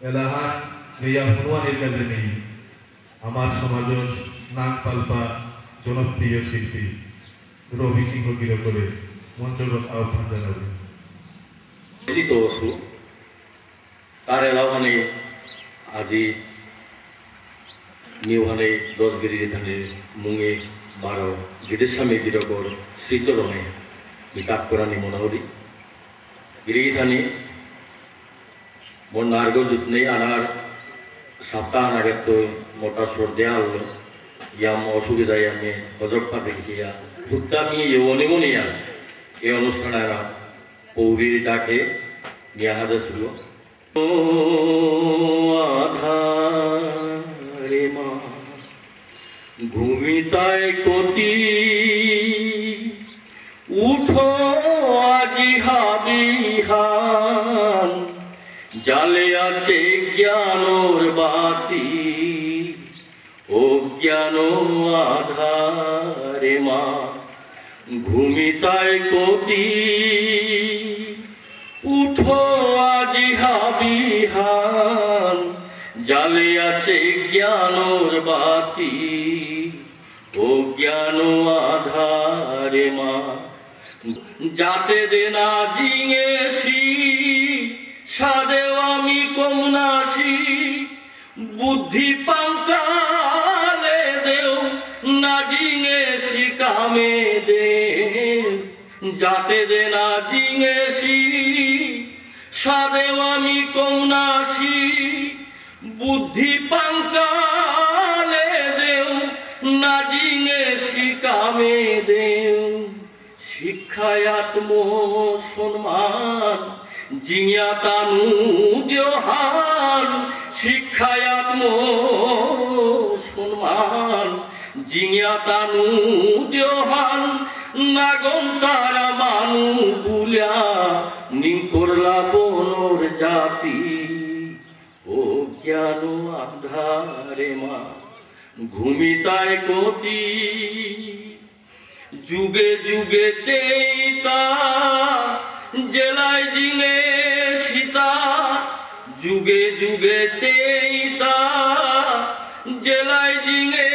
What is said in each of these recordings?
এলাহান মেয়া হনুমানের কাজে নেই। আমার সমাজ নাক পাল্পা জনপ্রিয় শিল্পী রবি সিংহ গিরো করে মঞ্চগত আহ্বান জানাবে। তার আজি নিউহানে দশগিরি এখানে মুঙে বারো গিরিস্বামী গিরকর শ্রীচরণে বিকাপ করানি মনোহরি। গিরিগিথানি নার্গ যুতনে আনার সপ্তাহ নাগের তো মোটা সর দেয়া হলো, ইয়াম অসুবিধায় আমি হজরপা দেখিয়া আমি ইয়নিমনিয়া এই অনুষ্ঠানে পৌরীর ডাকে নিয়ে হাজার ছিল ঘুমিতায় কতি বাতি, ও জ্ঞান আধারে মা ঘুমিতায় কতি উঠো আজি হাবিহান, জালে আছে জ্ঞানোর বাতি, ও জ্ঞান আধারে মা, যাতে দেনা জিঙেছি, সাদেও আমি কমনাসি বুদ্ধি পাঙ্কালে দেও না জিঙেছি কামে দে। যাতে দে না জিঙেছি সাদেও আমি কমনাসি বুদ্ধি পাঙ্কালে দেও না জিঙেছি কামে দেও। শিক্ষায় আত্ম সম্মান জিয়া তানু দেহান শিক্ষায় আত্ম সম্মান জিয়া তানু দেহান নাগম তারা মানু বুলা নি করলা বনর জাতি। ও জ্ঞান আধারে মা ঘুমিতায় কতি। যুগে যুগে চেতা জেলায় জিঙে যুগে যুগে চেতা জেলায় জিঙে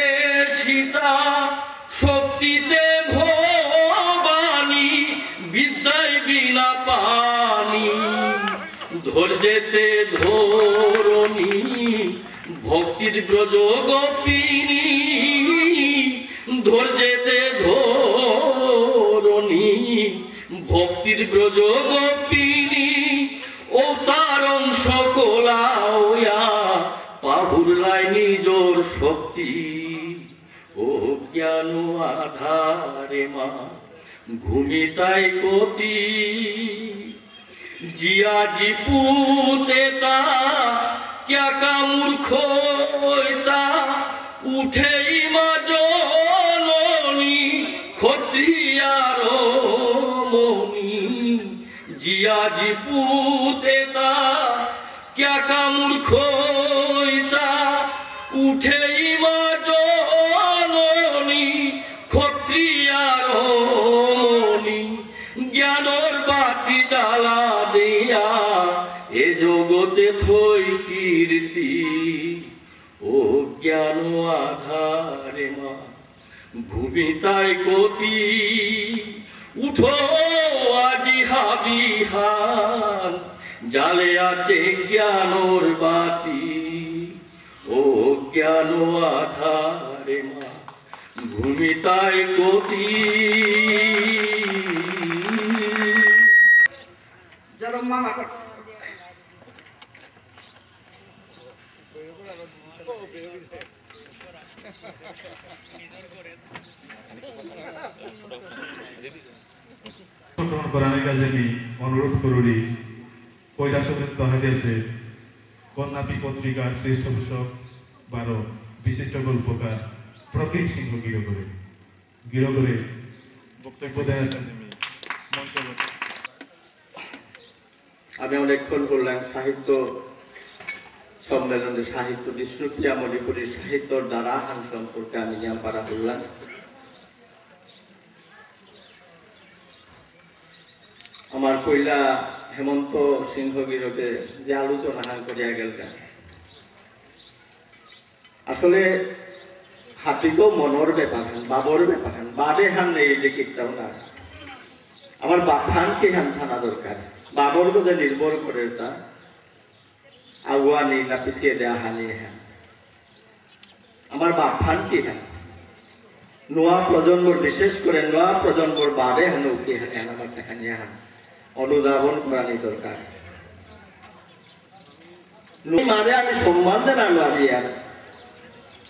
সীতা, শক্তিতে ভবানী, বিদ্যায় বিনা পানি। ধৈর্যেতে ধরণী, ভক্তির ব্রজ গোপিনী, ধৈর্যেতে ধরণী, ভক্তির ব্রজ গোপিনী ও জ্ঞান আধারে মা ঘুমিতাই কতি জিয়া জি পুতেতা ক্যা কা মূর্খ উঠেই মা জননী ক্ষত্রিয়ার মনি। জিয়া জি পুতেতা ক্যা কা মূর্খ উঠেই মা জননী ক্ষত্রিয়ার মনি জ্ঞানর বাতি জ্বালা দিয়া এ জগতে থই কীর্তি। ও জ্ঞান আধারে মা ভূমিতায় কতি উঠো আজি হাবিহান, জালে আছে জ্ঞানর বাতি। জ্ঞান আধারে মা। ভূমিতায় কতি আমি অনুরোধ করি তহাদেশে কন্যাপি পত্রিকার পৃষ্ঠপোষক বারো বিশিষ্ট গল্পকার প্রকীম সিংহ গিরো করে গিরো করে বক্তব্য দেওয়ার আমি অনেকক্ষণ করলাম সাহিত্য সম্মেলনে সাহিত্য বিষ্ণুপ্রিয়া মণিপুরী সাহিত্যর দ্বারা হান সম্পর্কে আমি নিয়ে পারা করলাম আমার কইলা হেমন্ত সিংহ গিরকে যে আলোচনা হান করিয়া গেল আসলে হাতিকেও মনের ব্যাপার হান, বাবর ব্যাপার হান, বাদে হান নেই যে কিতাও না আমার বাপানকে হান থানা দরকার। বাবর যে নির্ভর করে তা, আগুয়া নেই না পিছিয়ে দেয়া হানি হ্যাঁ আমার বাপান কি হ্যাঁ নোয়া প্রজন্মর, বিশেষ করে নোয়া প্রজন্মর বাবে হেন উঠে হেন, আমার দেখানি হান। অনুধাবন করানি দরকার। মানে আমি সম্মান দেন আলো আজি আর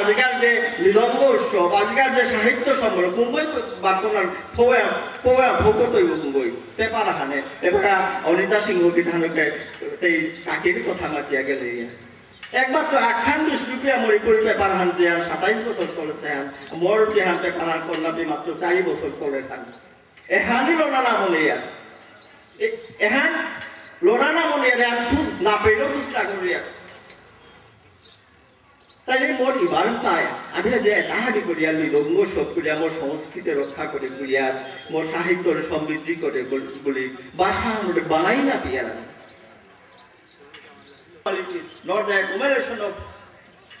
আজিকার যে নিদম্ব উৎসব আজিকার যে সাহিত্য সম্মেলন কুম্বই বাকনার ফোয়া ফোয়া ভোগত হইব কুম্বই পেপার হানে এবার অনিতা সিংহ বিধানকে এই কাকির কথা মাতিয়া গেলে। একমাত্র আখান বিশ রুপিয়া মরি করে পেপার হান যে সাতাইশ বছর চলেছে হান মোর যে হান পেপার হান কন্যাপি মাত্র চারি বছর চলে হান এহানি লোনা নাম হলে এহান লোনা নাম হলে খুঁজ না পেলেও খুচরা করিয়া তাইলে মোর পায়। আমি যে তাহারি করিয়া নিরঙ্গ সব করিয়া মোর সংস্কৃতি রক্ষা করে করিয়া, মোর সাহিত্যর সমৃদ্ধি করে বলি ভাষা বানাই না পিয়ার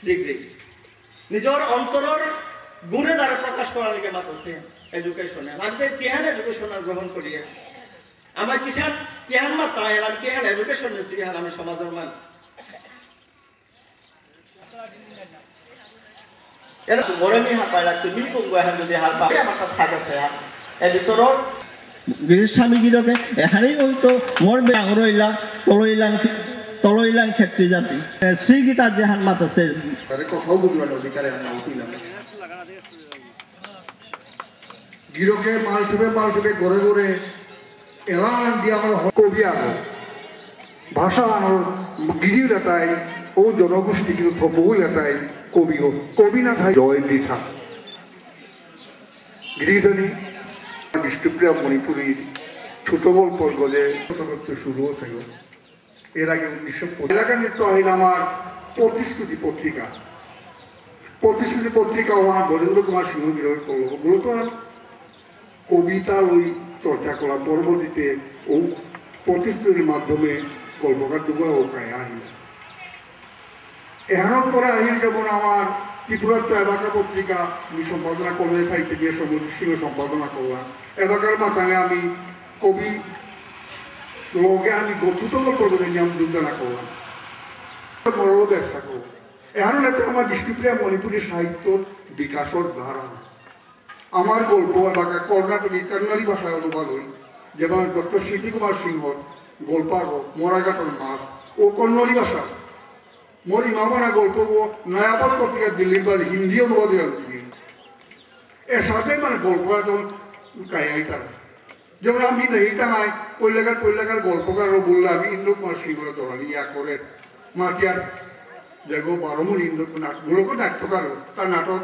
ডিগ্রিজ নিজর অন্তরর গুণে দ্বারা প্রকাশ করার লিগে মাতছে এডুকেশনে আমি তো কেহান এডুকেশন গ্রহণ করিয়া। আমার কিসান কেহান মাত্রা আমি কেহান এডুকেশন আমি সমাজের মান এরা তো মরে মি হাত পাইলা তুমি কোন এখন যদি হাত পাই আমার কথা থাকেছে এর ভিতৰত গিরিস্বামী গিরকে এখানেই হইতো মোর বেঙরইলা তলইলাং তলইলাং ক্ষেত্রী জাতি। শ্রীগীতার যে হান মাত আছে। গিরকে মাল টুপে মাল টুপে গড়ে গড়ে এলান দিয়ে আমার কবি আনো ভাষা আনোর গিরিও লেতাই ও জনগোষ্ঠী কিন্তু থবহু লেতাই কবি হোক। কবি না থাই জয় লিখা গিরিধনী বিষ্ণুপ্রিয়া মণিপুরীর ছোট গল্পর গজে শুরু হয়েছে এর আগে উনিশশো এলাকা নৃত্য হইল আমার প্রতিশ্রুতি পত্রিকা। প্রতিশ্রুতি পত্রিকা আমার বরেন্দ্র কুমার সিংহ বিরোধ করল মূলত কবিতা ওই চর্চা করা পরবর্তীতে ও প্রতিশ্রুতির মাধ্যমে গল্পকার দুগা ও প্রায় আহিল এহানোর পরে আহিল যেমন আমার ত্রিপুরাত্ম এলাকা পত্রিকা, আমি সম্পাদনা করলে সাহিত্য সমুদ্র সিংহ সম্পাদনা করলাম এলাকার মাথায় আমি কবি লগে আমি গঠিত গল্পগুলো নিয়ে আমি যোগদান করলাম বড় ব্যবসা করব। এহানো লেখা আমার বিষ্ণুপ্রিয়া মণিপুরী সাহিত্য বিকাশর ধারণা আমার গল্প এলাকা কর্ণাটকী কন্নাড়ি ভাষায় অনুবাদ হই, যেমন ডক্টর স্মৃতি কুমার সিংহর গল্পাগ মরাঘাটন মাছ ও কন্নড়ি ভাষা। মোর ইমামানা গল্প ও নয়াপদ পত্রিকা দিল্লির বাড়ি হিন্দি অনুবাদে এর সাথে মানে গল্প একদম কায়াই তারা যেমন আমি এইটা নাই কৈলাকার কৈলাকার গল্পকারও বললে আমি ইন্দ্র কুমার সিংহর দরানি ইয়া করে মাতিয়ার দেখো বারমুন ইন্দ্র মূলত নাট্যকার তার নাটক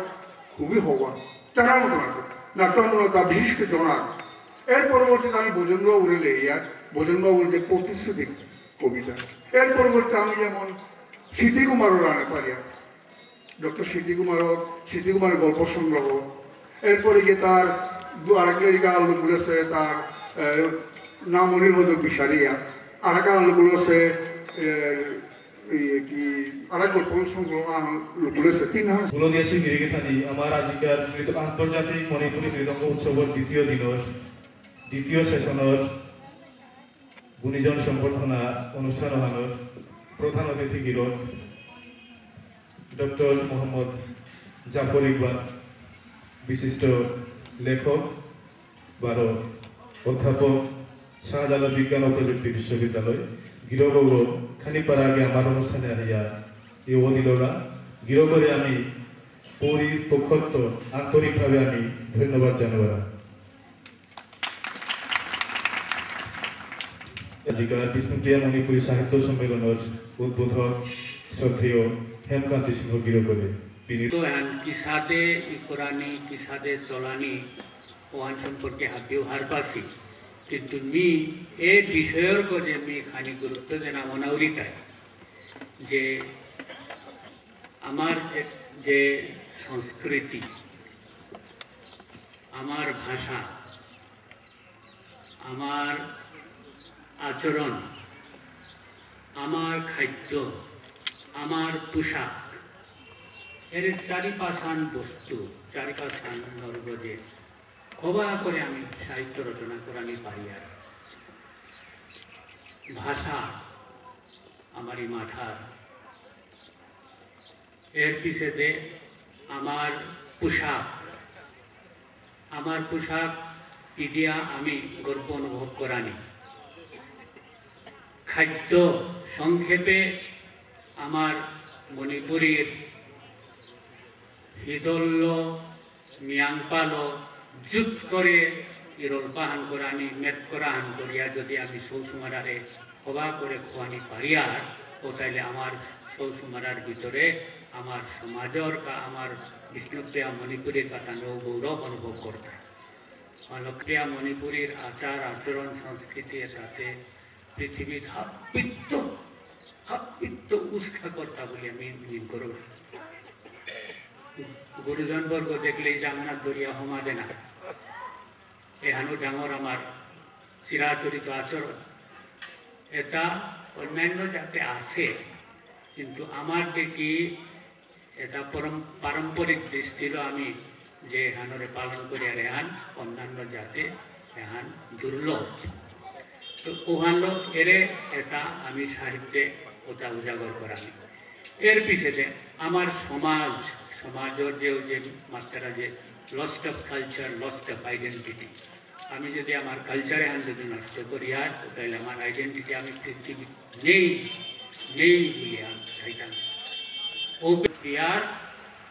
খুবই হওয়া, তারা মতো নাটক, নাট্যমূলক বিশেষ করে জনাক এর পরবর্তীতে আমি উড়েলে ইয়ার বোজেন্দ্রবাবুর যে প্রতিশ্রুতি কবিতা, এর পরবর্তীতে আমি যেমন রানে পারিয়া ডক্টর স্মৃতি কুমারও স্মৃতি কুমারের গল্প সংগ্রহ। এরপরে গিয়ে তার দু আরেক লেরিকা আলো বলেছে তার আহ, নাম অনিল মতো বিশারিয়া। আরেক আলো বলেছে কি আরেক গল্প সংগ্রহ তিন মৃত আন্তর্জাতিক মণিপুরী মৃদঙ্গ উৎসৱৰ দ্বিতীয় দ্বিতীয় সেশনৰ গুণীজন সম্বৰ্ধনা অনুষ্ঠানখনৰ প্ৰধান অতিথি গিৰক ডক্টর মোহাম্মদ জাফর ইকবাল, বিশিষ্ট লেখক, বারো অধ্যাপক, শাহজালাল বিজ্ঞান ও প্রযুক্তি বিশ্ববিদ্যালয় গিরগৌর খানিপাড়া আগে আমার অনুষ্ঠানে আনিয়া এই অদিলরা গিরগরে আমি পৌরী পক্ষত্ব আন্তরিকভাবে আমি ধন্যবাদ জানাবার আজিকার বিষ্ণুপ্রিয়া মণিপুরী সাহিত্য সম্মেলনের উদ্বোধক শ্রদ্ধেয় হেমকান্তি সিংহ এখন কিসাদে ইকরানি কিসাদে চলানি ওহান সম্পর্কে ব্যবহার পাছি কিন্তু মি এ বিষয়ের যে মি খানি গুরুত্ব দেনা মনাউরিতায় যে আমার যে সংস্কৃতি আমার ভাষা আমার আচরণ, আমার খাদ্য, আমার পোশাক, এর চারিপাশান বস্তু, চারিপাশান নর্গজে কবা করে আমি সাহিত্য রচনা করে আমি পারি আর। ভাষা আমারই মাথার। এর পিছেতে আমার পোশাক আমার পোশাক ইদিয়া আমি গর্ব অনুভব করানি খাদ্য সংক্ষেপে আমার মণিপুরীর হিদল্য মিয়াংপাল জুত করে ইরল পাহান করানি মেট করাহান করিয়া যদি আমি সৌসুমারারে হবা করে খোয়ানি পারিয়ার ও তাইলে আমার সৌসুমারার ভিতরে আমার সমাজর কা, আমার বিষ্ণুপ্রিয়া মণিপুরের কথা নৌ গৌরব অনুভব করতে মানক্রিয়া মণিপুরীর আচার, আচরণ, সংস্কৃতি, তাতে পৃথিবীর হাপিত্ত হাপিত্ত উৎসা কর্তা বলে আমি মনে করব। গুরুজন বর্গ দেখলেই জামনাথ দরিয়া হমাদে না এহানো ডাঙর আমার চিরাচরিত আচরণ। এটা অন্যান্য যাতে আছে, কিন্তু আমার দেখি এটা পরম, পারম্পরিক দৃষ্টির আমি যে এহানরে পালন করি আর এহান অন্যান্য জাতে এহান দুর্লভ। তো ওহানো এরে এটা আমি সাহিত্যে ওটা উজাগর করামি এর পিছনে আমার সমাজ, সমাজের যে যে মাত্রা যে lost of culture lost of identity আমি যদি আমার কালচারে আমি যদি নষ্ট করি, আর তাহলে আমার আইডেন্টিটি আমি পৃথিবী নেই নেই বলে আমি চাইতাম ও ক্রিয়ার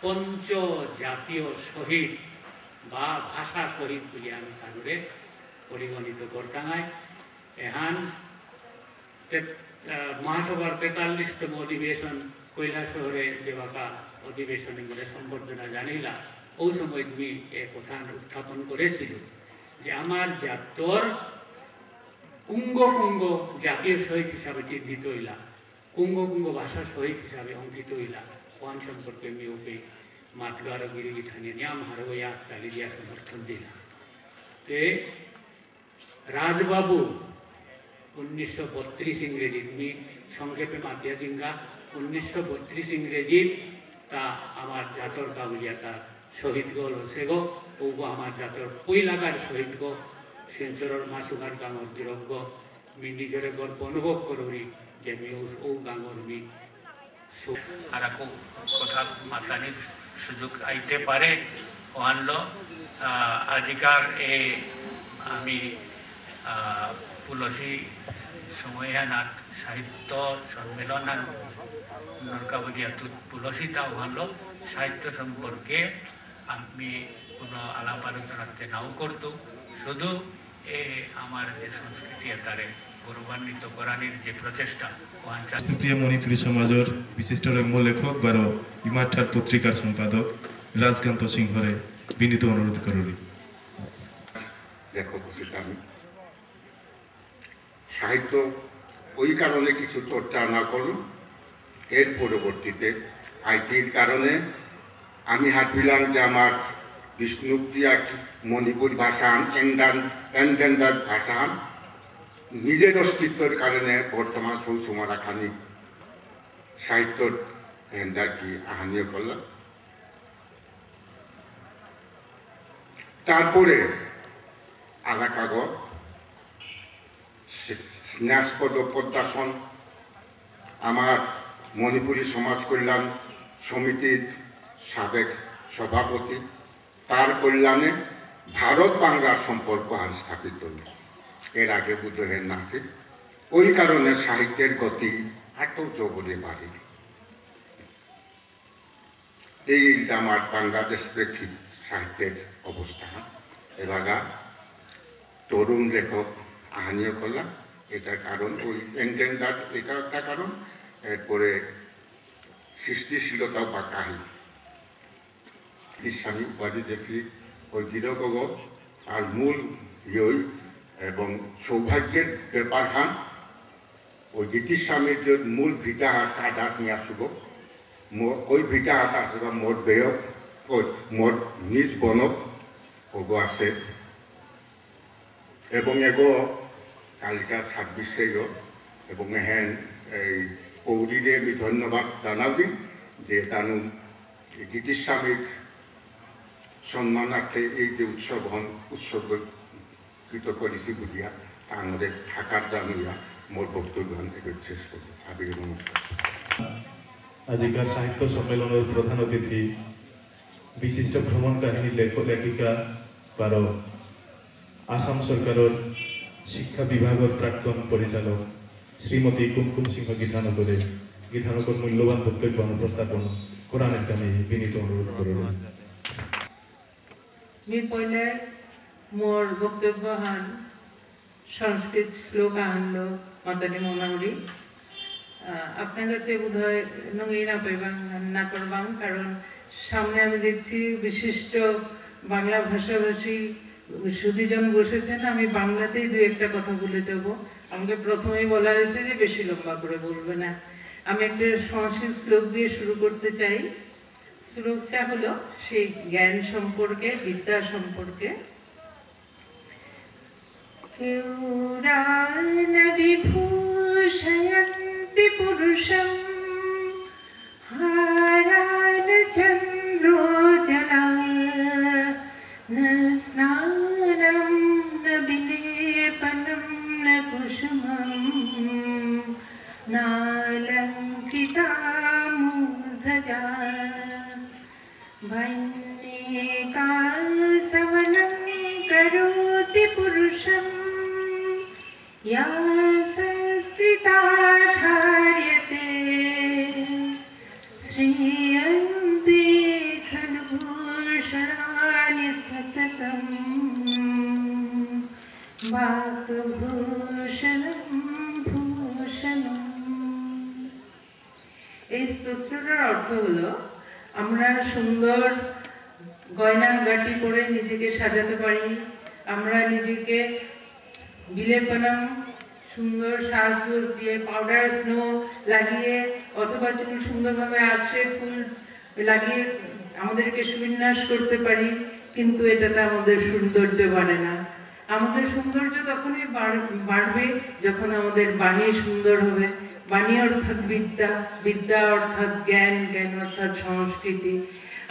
পঞ্চ জাতীয় শহীদ বা ভাষা শহীদ বলে আমি তাহলে পরিগণিত করতাম এহান মহাসভার তেতাল্লিশতম অধিবেশন কৈলাসহরে দেবাকা অধিবেশনে বলে সম্বর্ধনা জানিলা ওই সময় তুমি এ কথা উত্থাপন করেছিল যে আমার জাতর কুঙ্গ কুঙ্গ জাতীয় শহীদ হিসাবে চিহ্নিত হইলা। কুঙ্গ কুঙ্গ ভাষা শহীদ হিসাবে অঙ্কিত হইলা। ওয়ান সম্পর্কে আমি ওকে মাতগার গিরি থানিয়ে নিয়াম হারোয়া চালি দিয়া সমর্থন দিলা তে রাজবাবু উনিশশো বত্রিশ ইংরেজি, তুমি সংক্ষেপে মাতিয়া জিঙ্গা। উনিশশো বত্রিশ ইংরেজি, তা আমার জাতর কাবুলিয়া তা শহীদ গল হচ্ছে গো ও গো আমার জাতর পইলাগার শহীদ গো। শিলচরের মাসুগার গাঙর বিরজ্ঞ মি নিজরে গর্ব অনুভব করি যে মি ও- ও গাঙর মি আর কথা মাতানির সুযোগ আইতে পারে ওহানলো আজিকার এ আমি আহ, তুলসী সময়ানাথ সাহিত্য সম্মেলন নরকাবলিয়া তুলসী তা ভালো। সাহিত্য সম্পর্কে আমি কোনো আলাপ আলোচনাতে নাও করতো শুধু এ আমার যে সংস্কৃতি তারে গৌরবান্বিত করানির যে প্রচেষ্টা প্রিয় মণিপুরী সমাজের বিশিষ্ট রম্য লেখক বারো ইমাঠার পত্রিকার সম্পাদক রাজকান্ত সিংহরে বিনীত অনুরোধ করুন। লেখক উচিত আমি। সাহিত্য, ওই কারণে কিছু চর্চা না করুন। এর পরবর্তীতে আইটির কারণে আমি হাঁটবিলাম যে আমার বিষ্ণুপ্রিয়া মণিপুর ভাষা এন্ডেঞ্জার ভাষা। নিজের অস্তিত্বের কারণে বর্তমান সৌসুমারা খানি সাহিত্য কি আহানীয় করলাম। তারপরে আধা কাগজ স্নেহাস্পদ পদ্মাসন আমার মণিপুরী সমাজ কল্যাণ সমিতির সাবেক সভাপতি তার কল্যাণে ভারত বাংলার সম্পর্ক আজ স্থাপিত। এর আগে বুদ্ধের নাচে ওই কারণে সাহিত্যের গতি এত জোরে বাড়ে এই আমার বাংলাদেশ প্রেক্ষিত সাহিত্যের অবস্থা এবার তরুণ লেখক আহানীয় করলাম এটার কারণ, ওই এন্ডেঞ্জার এটা একটা কারণ, এরপরে সৃষ্টিশীলতাও বা কাহিনী। স্বামী উপাধি দেখি ওই গিরগগ আর মূল ইয়ই এবং সৌভাগ্যের ব্যাপার হান। ওই গীতির স্বামীর যে মূল ভিটা হাত আঘাত নিয়ে আসব ওই ভিটা হাত আসবা মোর বেয় ওই মোট নিজ বনক, ওগো আছে। এবং এগো কালিকা ছাব্বিশে এবং হেন এই কৌরিরে আমি ধন্যবাদ জানাবি যে তানু গীতির স্বামীর সম্মানার্থে এই যে উৎসব হন, উৎসর্গকৃত করেছি বুঝিয়া তা আমাদের থাকার জানিয়া মোর বক্তব্য শেষ করি আবির নমস্কার। আজিকার সাহিত্য সম্মেলনের প্রধান অতিথি, বিশিষ্ট ভ্রমণ কাহিনী লেখক লেখিকা বারো আসাম সরকারের শিক্ষা বিভাগের প্রাক্তন পরিচালক শ্রীমতী কুমকুম সিংহ গীতানগরে গীতানগর মূল্যবান বক্তব্য অনুপ্রস্থাপন কোরআনের দামে বিনীত অনুরোধ করে পয়লে মোর বক্তব্য হন সংস্কৃত শ্লোক আনলো অন্তনি মোনাউরি আপনার কাছে বোধ হয় নঙ্গি না পাইবাং না করবাং কারণ সামনে আমি দেখছি বিশিষ্ট বাংলা ভাষাভাষী সুদীজন বসেছেন, আমি বাংলাতেই দু একটা কথা বলে যাব। আমাকে প্রথমেই বলা হয়েছে যে বেশি লম্বা করে বলবে না। আমি একটা সংস্কৃত শ্লোক দিয়ে শুরু করতে চাই। শ্লোকটা হলো সেই জ্ঞান সম্পর্কে, বিদ্যা সম্পর্কে। বিভূষয়ন্তি পুরুষম চন্দ্র न स्नानं न विलेपनं न कुसुमं नालङ्किता नालङ्कितामूर्भया भासवनं करोति पुरुषं या संस्कृता धार्यते श्री भूषणानि सततम् वाक्भूषणं ভূষণম এই স্তোত্রটার অর্থ হলো আমরা সুন্দর গয়না গাটি করে নিজেকে সাজাতে পারি আমরা নিজেকে বিলেপনম সুন্দর সাজগোজ দিয়ে পাউডার স্নো লাগিয়ে অথবা চুল সুন্দরভাবে আছড়ে ফুল লাগিয়ে আমাদেরকে সুবিন্যাস করতে পারি, কিন্তু এটাতে আমাদের সৌন্দর্য বাড়ে না। আমাদের সৌন্দর্য তখনই বাড়বে যখন আমাদের বাণী সুন্দর হবে। বাণী অর্থাৎ বিদ্যা বিদ্যা অর্থাৎ জ্ঞান জ্ঞান অর্থাৎ সংস্কৃতি।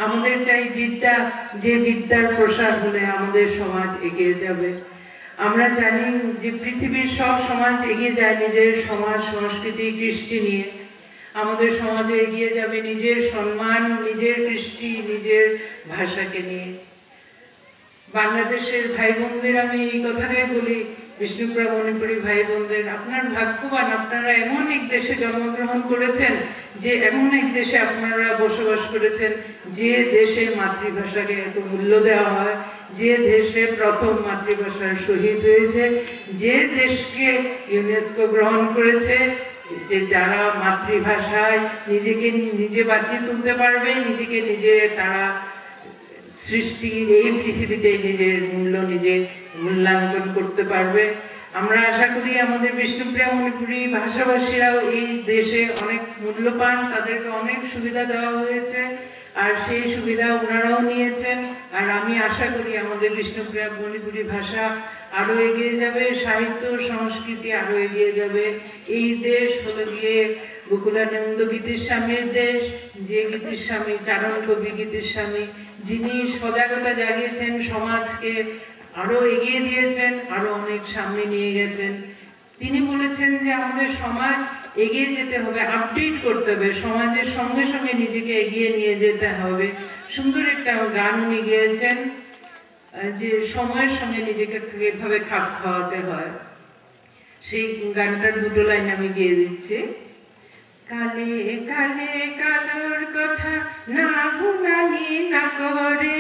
আমাদের চাই বিদ্যা, যে বিদ্যার প্রসার হলে আমাদের সমাজ এগিয়ে যাবে। আমরা জানি যে পৃথিবীর সব সমাজ এগিয়ে যায় নিজের সমাজ, সংস্কৃতি, কৃষ্টি নিয়ে। আমাদের সমাজে এগিয়ে যাবে নিজের সম্মান, নিজের কৃষ্টি, নিজের ভাষাকে নিয়ে। বাংলাদেশের ভাই বোনদের আমি এই কথাটাই বলি, বিষ্ণুপুরা মণিপুরী ভাই বোনদের আপনার ভাগ্যবান, আপনারা এমন এক দেশে জন্মগ্রহণ করেছেন যে এমন এক দেশে আপনারা বসবাস করেছেন যে দেশে মাতৃভাষাকে এত মূল্য দেওয়া হয়, যে দেশে প্রথম মাতৃভাষার শহীদ হয়েছে, যে দেশকে ইউনেস্কো গ্রহণ করেছে যে যারা মাতৃভাষায় নিজেকে নিজে বাঁচিয়ে তুলতে পারবে, নিজেকে নিজে তারা সৃষ্টি এই পৃথিবীতে নিজের মূল্য, নিজে মূল্যাঙ্কন করতে পারবে। আমরা আশা করি আমাদের বিষ্ণুপ্রিয়া মণিপুরী ভাষাভাষীরাও এই দেশে অনেক মূল্য পান তাদেরকে অনেক সুবিধা দেওয়া হয়েছে। আর সেই সুবিধা ওনারাও নিয়েছেন। আর আমি আশা করি আমাদের বিষ্ণুপ্রিয়া মণিপুরী ভাষা আরও এগিয়ে যাবে, সাহিত্য, সংস্কৃতি আরও এগিয়ে যাবে। এই দেশ হলো গিয়ে গোকুলানন্দ গীতির স্বামীর দেশ, যে গীতির স্বামী চারণ কবি গীতির স্বামী, যিনি সজাগতা জাগিয়েছেন, সমাজকে আরও এগিয়ে দিয়েছেন, আরও অনেক সামনে নিয়ে গেছেন। তিনি বলেছেন যে আমাদের সমাজ এগিয়ে যেতে হবে আপডেট করতে হবে, সমাজের সঙ্গে সঙ্গে নিজেকে এগিয়ে নিয়ে যেতে হবে। সুন্দর একটা গান উনি গেয়েছেন যে সময়ের সঙ্গে নিজেকে এভাবে খাপ খাওয়াতে হয়। সেই গানটার দুটো লাইন আমি গিয়ে দিচ্ছি। কালে কালে কালোর কথা না গুনানি না করে,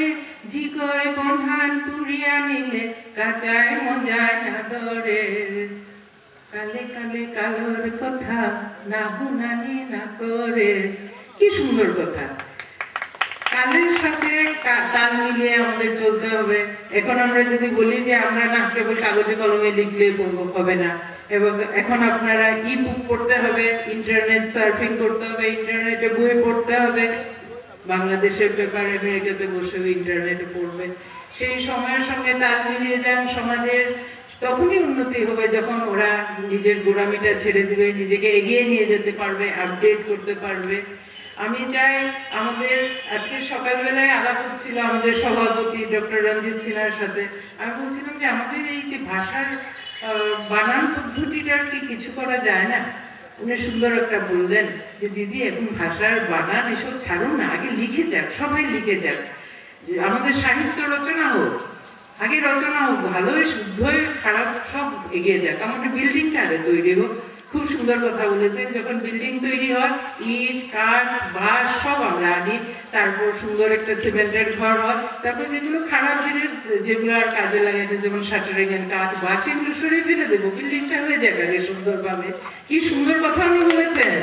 জিগয় বনহান পুরিয়া নিলে কাঁচায় মজায় না ধরে কালে কালে কালোর কথা না গুনানি না করে। কি সুন্দর কথা। কালের সাথে তাল মিলিয়ে আমাদের চলতে হবে। এখন আমরা যদি বলি যে আমরা না কেবল কাগজে কলমে লিখলে হবে না। এবং এখন আপনারা ই বুক পড়তে হবে ইন্টারনেট সার্ফিং করতে হবে ইন্টারনেটে বই পড়তে হবে। বাংলাদেশের পেপার আমেরিকাতে বসে ইন্টারনেটে পড়বে। সেই সময়ের সঙ্গে তাল মিলিয়ে যান সমাজের। তখনই উন্নতি হবে যখন ওরা নিজের গোড়ামিটা ছেড়ে দিবে, নিজেকে এগিয়ে নিয়ে যেতে পারবে আপডেট করতে পারবে। আমি চাই আমাদের, আজকে সকালবেলায় আলাপ হচ্ছিল আমাদের সভাপতি ডক্টর রঞ্জিত সিনহার সাথে। আমি বলছিলাম যে আমাদের এই যে ভাষার বানান পদ্ধতিটার কি কিছু করা যায় না? উনি সুন্দর একটা বললেন যে, দিদি, এখন ভাষার বানান এসব ছাড়ুন না, আগে লিখে যাক, সবাই লিখে যাক। আমাদের সাহিত্য রচনা হোক আগে রচনা হোক, ভালোই, শুদ্ধই, খারাপ সব এগিয়ে যাক আমাদের বিল্ডিংটা আগে তৈরি হোক। খুব সুন্দর কথা বলেছেন, যখন বিল্ডিং তৈরি হয়, ইট, কাঠ, বাঁশ, সব আমরা আনি। তারপর সুন্দর একটা সিমেন্টের ঘর হয়। তারপর যেগুলো খারাপ জিনিস, যেগুলো আর কাজে লাগে না, যেমন শাটারিং এর কাঠ বাঁশ, এগুলো সরিয়ে ফেলে দেবো। বিল্ডিংটা হয়ে যাবে আগে সুন্দরভাবে। কি সুন্দর কথা উনি বলেছেন।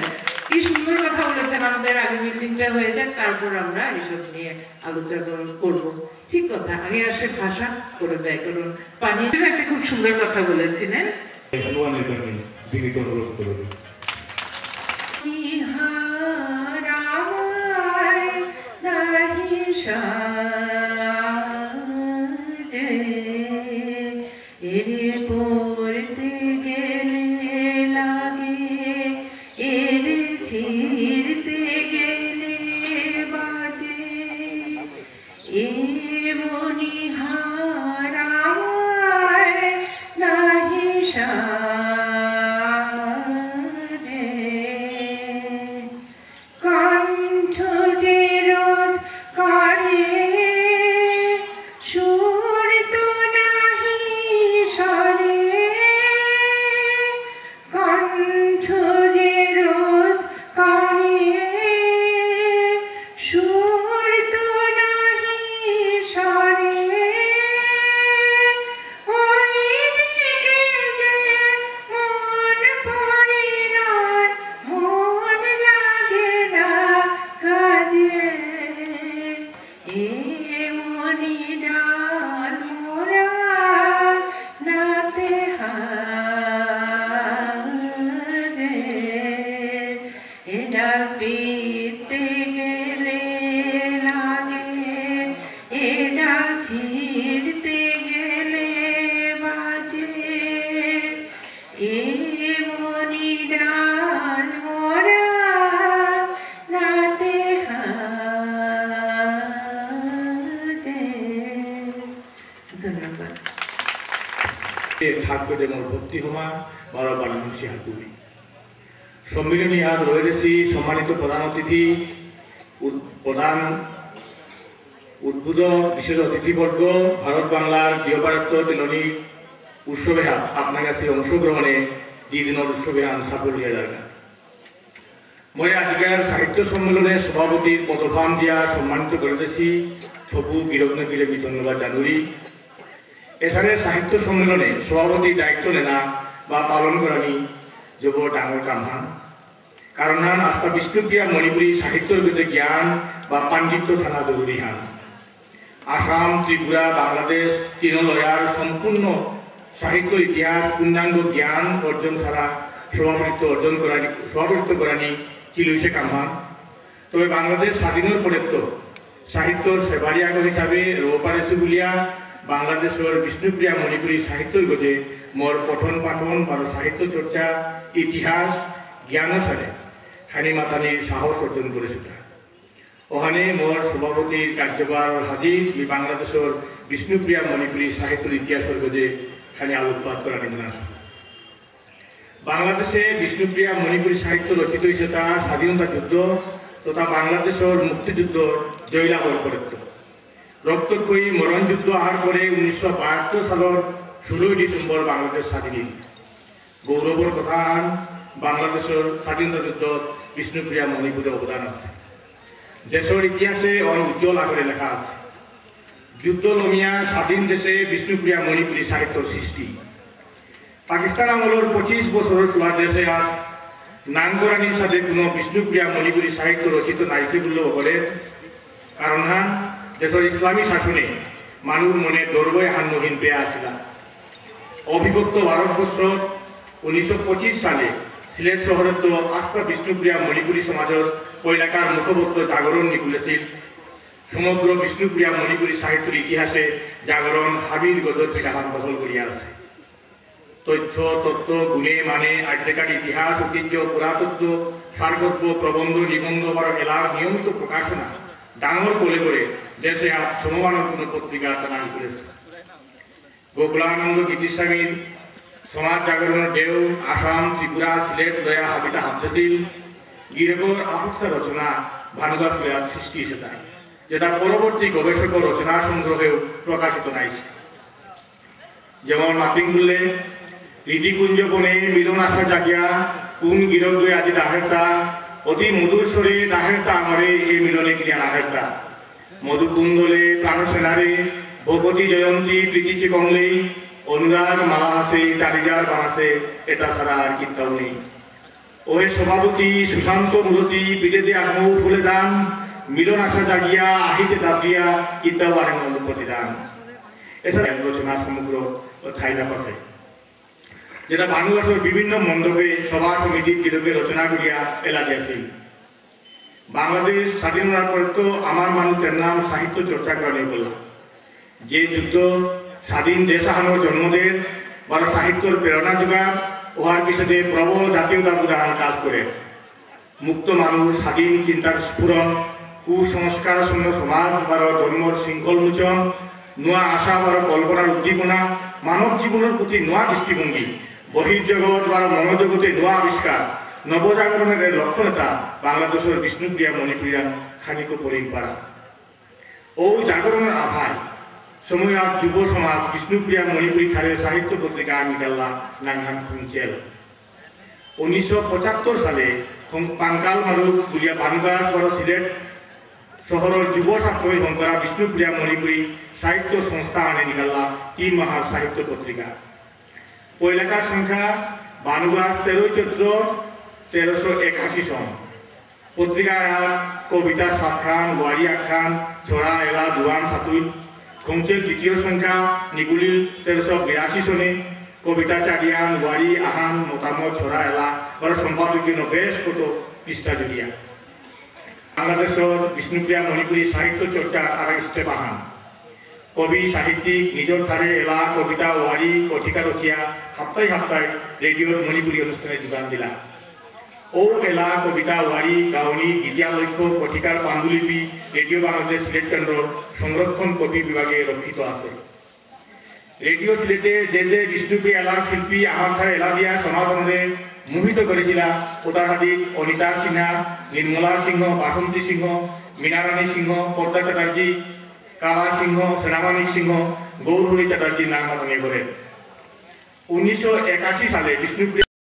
কি সুন্দর কথা বলেছেন আমাদের আগে বিল্ডিংটা হয়ে যাক, তারপর আমরা এসব নিয়ে আলোচনা করব। ঠিক কথা আগে আসে ভাষা করে পানি একটা খুব সুন্দর কথা বলেছিলেন হনুমানের কাছে বিনীত অনুরোধ করব বিহারায় নাহি থাকবে মোর ভর্তি হমা বারো বারাণসী হাতুড়ি। সম্মিলনী আজ রয়েছি, সম্মানিত প্রধান অতিথি প্রধান উদ্বুদ্ধ বিশেষ অতিথিবর্গ, ভারত বাংলার গৃহপারত্য তিলনী উৎসবে আপনার কাছে অংশগ্রহণে দ্বিদিনের উৎসবে আন সাফল্য জায়গা মই আজকের সাহিত্য সম্মেলনে সভাপতির পদভান দিয়া সম্মানিত করেছি থবু বিরগ্ন বিরোধী ধন্যবাদ জানুরি। এখানে সাহিত্য সম্মেলনে সভাপতির দায়িত্ব নেনা বা পালন করানি যুব ডাঙর কামহান। কারণ হান আস্থা বিষ্ণুপ্রিয়া মণিপুরী সাহিত্যের ভিতরে জ্ঞান বা পাণ্ডিত্য থানা জরুরি হান। আসাম ত্রিপুরা বাংলাদেশ তৃণলয়ার সম্পূর্ণ সাহিত্য ইতিহাস পূর্ণাঙ্গ জ্ঞান অর্জন ছাড়া সভাপতিত্ব অর্জন করানি সভাপতিত্ব করানি চিলুইছে কামহান? তবে বাংলাদেশ স্বাধীনের পরে তো সাহিত্যর সেবারিয়াগ হিসাবে রোপারেছি বুলিয়া বাংলাদেশের বিষ্ণুপ্রিয়া মণিপুরী সাহিত্যর গজে মোর পঠন পাঠন বা সাহিত্য চর্চা ইতিহাস, জ্ঞান সারে খানি মাতানির সাহস অর্জন করেছিল ওখানে মোর সভাপতির কার্যভার হাজির বাংলাদেশের বিষ্ণুপ্রিয়া মণিপুরী সাহিত্যের ইতিহাসের গজে খানি আলোকপাত করা নিমনা বাংলাদেশে বিষ্ণুপ্রিয়া মণিপুরী সাহিত্য রচিত হয়েছে তা স্বাধীনতা যুদ্ধ তথা বাংলাদেশের মুক্তিযুদ্ধ জয়লাভের পরিত্য রক্তক্ষয়ী মরণ যুদ্ধ আহার করে উনিশশো বাহাত্তর সালের ষোলোই ডিসেম্বর বাংলাদেশ স্বাধীন। গৌরবর কথা বাংলাদেশের স্বাধীনতা যুদ্ধ বিষ্ণুপ্রিয়া মণিপুরের অবদান আছে। দেশের ইতিহাসে অনেক উজ্জ্বল আকারে লেখা আছে। যুদ্ধ লমিয়া স্বাধীন দেশে বিষ্ণুপ্রিয়া মণিপুরী সাহিত্যর সৃষ্টি। পাকিস্তান আমলের পঁচিশ বছরের চলা দেশে আর নামকরানির সাথে কোনো বিষ্ণুপ্রিয়া মণিপুরী সাহিত্য রচিত নাইছে বললেও বলে কারণ হ্যাঁ দেশের ইসলামী শাসনে মানুষ মনে দৌড়বই হান্নহীন পেয়ে আসিলা অবিভক্ত ভারতবর্ষ উনিশশো পঁচিশ সালে সিলেট শহরের তো আস্থা, বিষ্ণুপ্রিয়া, মণিপুরী সমাজের কৈলাকার মুখপত্র জাগরণ নিগুলেছিল সমগ্র বিষ্ণুপ্রিয়া, মণিপুরী সাহিত্যের ইতিহাসে জাগরণ হাবির গজর পিঠাহান দখল করিয়া আছে। তথ্য, তত্ত্ব, গুণে মানে আদ্যকার ইতিহাস, ঐতিহ্য পুরাতত্ত্ব সারগত্ব প্রবন্ধ, নিবন্ধ বা মেলার নিয়মিত প্রকাশনা ডাঙর কোলে করে দেশে আজ সমমানপূর্ণ পত্রিকা টানানি করেছে। গোকুলানন্দ গীতিস্বামীর সমাজ জাগরণের ঢেউ, আসাম, ত্রিপুরা, সিলেট দয়া হাবিটা হাবতেছিল গিরেবর আহুসা রচনা ভানুদাস প্রয়াত সৃষ্টি সেটা যেটা পরবর্তী গবেষক রচনা সংগ্রহেও প্রকাশিত নাইছে যেমন মাতিং বললে রীতিকুঞ্জ বনে মিলন আসা জাগিয়া, কোন গিরক গৈ আজি দাহেরতা অতি মধুর স্বরে দাহেরতা আমারে এই মিলনে ক্রিয়া নাহেরতা। মধুকুন্দলে প্রাণসেনারে ভূপতি জয়ন্তী প্রীতিচি কমলে, অনুরাগ মালা আছে চারিজার বানাসে, এটা ছাড়া আর কিত্তাও নেই। ওহে সভাপতি সুশান্ত মূরতি বিদেদে আগমৌ ফুলে দান, মিলন আশা জাগিয়া আহিতে দাবিয়া কিত্তাও আরে মন প্রতিদান। এছাড়া রচনা সমগ্র ঠাইনা পাশে যেটা বাংলাদেশের বিভিন্ন মণ্ডপে, সভা সমিতির কিরকে রচনা করিয়া এলা গেছিল বাংলাদেশ স্বাধীন হওয়ার পর তো আমার মানুষের নাম সাহিত্য চর্চা করা নিয়ে বললাম। যে যুদ্ধ স্বাধীন দেশ আহানোর জন্মদের বড় সাহিত্যর প্রেরণা যোগান, উহার পিছনে প্রবল জাতীয়তা উদাহরণ কাজ করে। মুক্ত মানুষ, স্বাধীন চিন্তার স্ফুরণ, কুসংস্কার শূন্য সমাজ বা ধর্মর শৃঙ্খল মোচন, নূয়া আশা বারো কল্পনার উদ্দীপনা, মানব জীবনের প্রতি নূয়া দৃষ্টিভঙ্গি, বহির্জগৎ বারো মনোজগতে নূয়া আবিষ্কার। নবজাগরণের লক্ষ্যতা বাংলাদেশের বিষ্ণুপ্রিয়া মণিপুরিয়া খানিক পরেই পারা। ও জাগরণের আভায় সময় যুব সমাজ বিষ্ণুপ্রিয়া মণিপুরী ঠারে সাহিত্য পত্রিকা মিকাল্লা নাঙ্গান খুঁজেল উনিশশো পঁচাত্তর সালে পাঙ্কাল মারুক বুলিয়া বড় সিলেট শহরের যুব ছাত্রই করা বিষ্ণুপ্রিয়া মণিপুরী সাহিত্য সংস্থা আনে নিকাল্লা তিন মাহার সাহিত্য পত্রিকা। পয়লাকার সংখ্যা বানুদাস তেরোই চৈত্র তেরোশো একাশি সন। পত্রিকায় কবিতা, সাতখান, ওয়ারি আখান ছড়া এলা, দুয়ান, সাতুই। খংচের দ্বিতীয় সংখ্যা নিগুলি তেরোশো বিরাশি সনে কবিতা চারিয়ান ওয়ারি, আহান, মতামত ছড়া এলা, বড় সম্পাদকীয় বেশ কত পৃষ্ঠা জুড়িয়া। বাংলাদেশের বিষ্ণুপ্রিয়া মণিপুরী সাহিত্য চর্চার আর স্টেপ আহান। কবি, সাহিত্যিক, নিজের ধারে এলা, কবিতা, ওয়ারি কঠিকা রচিয়া সপ্তাহে সপ্তাহে রেডিওর মণিপুরী অনুষ্ঠানে যোগান দিলা ও এলা কবিতা ওয়ারি গাওনি গীতিয়া লক্ষ্য কঠিকার পাণ্ডুলিপি, রেডিও বাংলাদেশ সিলেট কেন্দ্র সংরক্ষণ কপি বিভাগে রক্ষিত আছে। রেডিও সিলেটে যে যে বিষ্ণুপ্রিয় এলার শিল্পী আমার এলা দিয়া সমাজনে মোহিত করেছিল কোতাহাটি অনিতা সিনহা, নির্মলা সিংহ, বাসন্তী সিংহ, মীনারানী সিংহ, পদ্মা চ্যাটার্জি, কালা সিংহ সেনামানিক সিংহ, গৌরহরি চ্যাটার্জির নাম মাতানি করে উনিশশো সালে বিষ্ণুপ্রিয়া